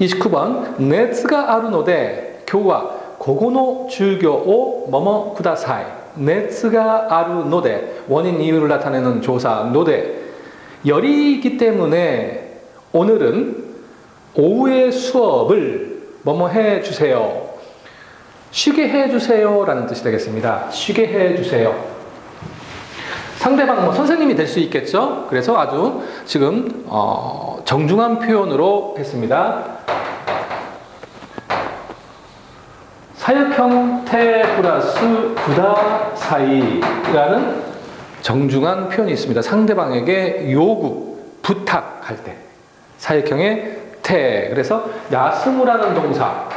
29번 熱があるので今日はここの授業をももください熱があるので원인 이유를 나타내는 조사 노대 열이 있기 때문에 오늘은 오후의 수업을 뭐뭐 해 주세요. 쉬게 해 주세요라는 뜻이 되겠습니다. 쉬게 해 주세요. 상대방 뭐 선생님이 될 수 있겠죠. 그래서 아주 지금 어, 정중한 표현으로 했습니다. 사역 형 태 플러스 구다 사이라는 정중한 표현이 있습니다. 상대방에게 요구, 부탁할 때 사역형의 태 그래서 야스무라는 동사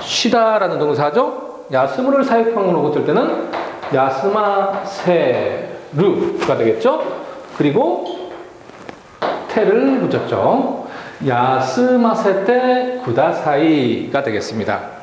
쉬다라는 동사죠. 야스무를 사역형으로 붙을 때는 야스마세루가 되겠죠. 그리고 테를 붙였죠. 야스마세 때 구다사이가 되겠습니다.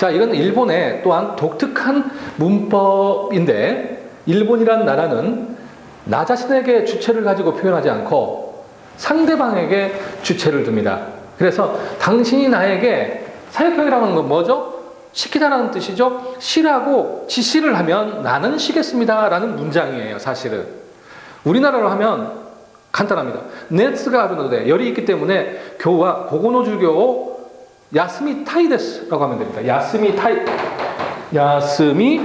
자, 이건 일본의 또한 독특한 문법인데 일본이란 나라는 나 자신에게 주체를 가지고 표현하지 않고 상대방에게 주체를 둡니다. 그래서 당신이 나에게 사역형이라는 건 뭐죠? 시키다라는 뜻이죠. 시라고 지시를 하면 나는 쉬겠습니다라는 문장이에요, 사실은. 우리나라로 하면 간단합니다. 네츠가 아르노데 열이 있기 때문에 교와 고고노 주교 야스미 타이데스라고 하면 됩니다. 야스미 타이 야스미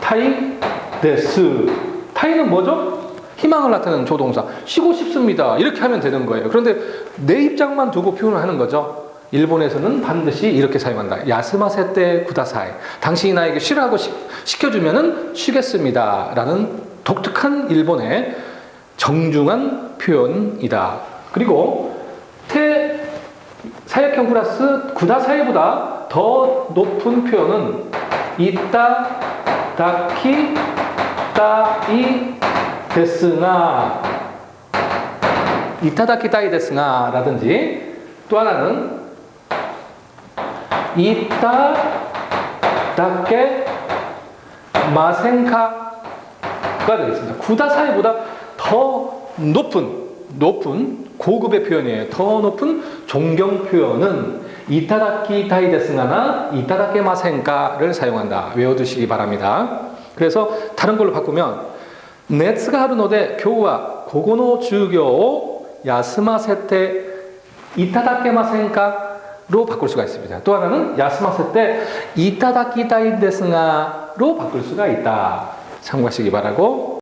타이데스 타이는 뭐죠? 희망을 나타내는 조동사 쉬고 싶습니다. 이렇게 하면 되는 거예요. 그런데 내 입장만 두고 표현을 하는 거죠. 일본에서는 반드시 이렇게 사용한다. 야스마세 때 구다사이. 당신이 나에게 쉬라고 시, 시켜주면은 쉬겠습니다. 라는 독특한 일본의 정중한 표현이다. 그리고 태 사역형 플러스 구다 사이보다 더 높은 표현은 이따 다키 따이 데스나 이타다키 따이 데스나 라든지 또 하나는 이따 다케 마센카가 되겠습니다. 구다사이보다 더 높은 높은 고급의 표현이에요. 더 높은 존경 표현은 이타다키 타이데스나나 이타다케 마센가를 사용한다. 외워두시기 바랍니다. 그래서 다른 걸로 바꾸면 네츠가 하루노데 교와 고고노 주교 야스마세테 이타다케 마센가로 바꿀 수가 있습니다. 또 하나는 야스마세테 이타다키 타이데스나로 바꿀 수가 있다. 참고하시기 바라고